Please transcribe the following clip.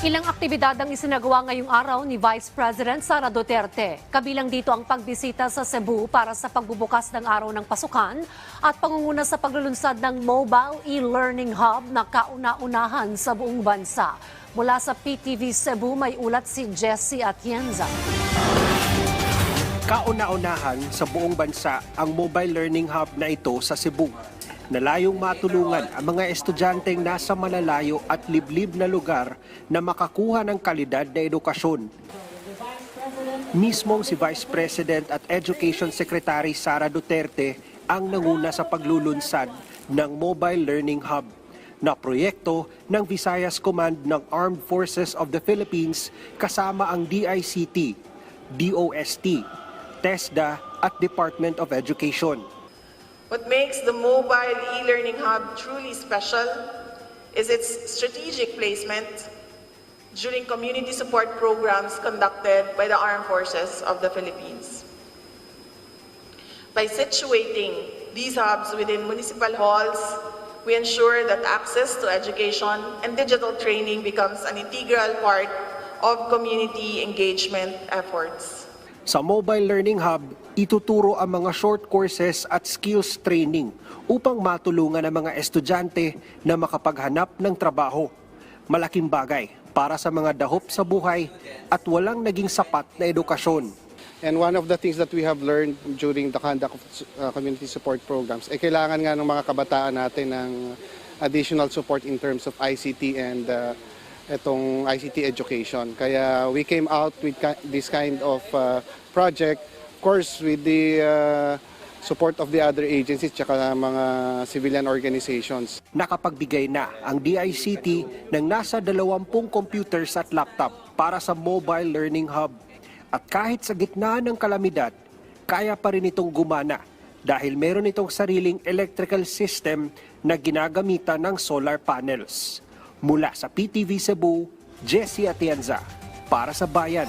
Ilang aktibidad ang isinagawa ngayong araw ni Vice President Sara Duterte. Kabilang dito ang pagbisita sa Cebu para sa pagbubukas ng araw ng pasukan at pangunguna sa paglulunsad ng mobile e-learning hub na kauna-unahan sa buong bansa. Mula sa PTV Cebu, may ulat si Jessie Atienza. Kauna-unahan sa buong bansa ang mobile learning hub na ito sa Cebu. Nalayong matulungan ang mga estudyanteng nasa malalayo at liblib na lugar na makakuha ng kalidad na edukasyon. Mismong si Vice President at Education Secretary Sara Duterte ang nanguna sa paglulunsad ng Mobile Learning Hub na proyekto ng Visayas Command ng Armed Forces of the Philippines kasama ang DICT, DOST, TESDA at Department of Education. What makes the mobile e-learning hub truly special is its strategic placement during community support programs conducted by the Armed Forces of the Philippines. By situating these hubs within municipal halls, we ensure that access to education and digital training becomes an integral part of community engagement efforts. Sa Mobile Learning Hub, ituturo ang mga short courses at skills training upang matulungan ang mga estudyante na makapaghanap ng trabaho. Malaking bagay para sa mga dahop sa buhay at walang naging sapat na edukasyon. And one of the things that we have learned during the conduct of uh, community support programs, eh kailangan nga ng mga kabataan natin ng additional support in terms of ICT and uh, itong ICT education. Kaya we came out with this kind of uh, project, of course with the uh, support of the other agencies tsaka mga civilian organizations. Nakapagbigay na ang DICT ng nasa 20 computers at laptop para sa Mobile Learning Hub. At kahit sa gitna ng kalamidad, kaya pa rin itong gumana dahil meron itong sariling electrical system na ginagamitan ng solar panels. Mula sa PTV Cebu, Jesse Atienza, para sa Bayan.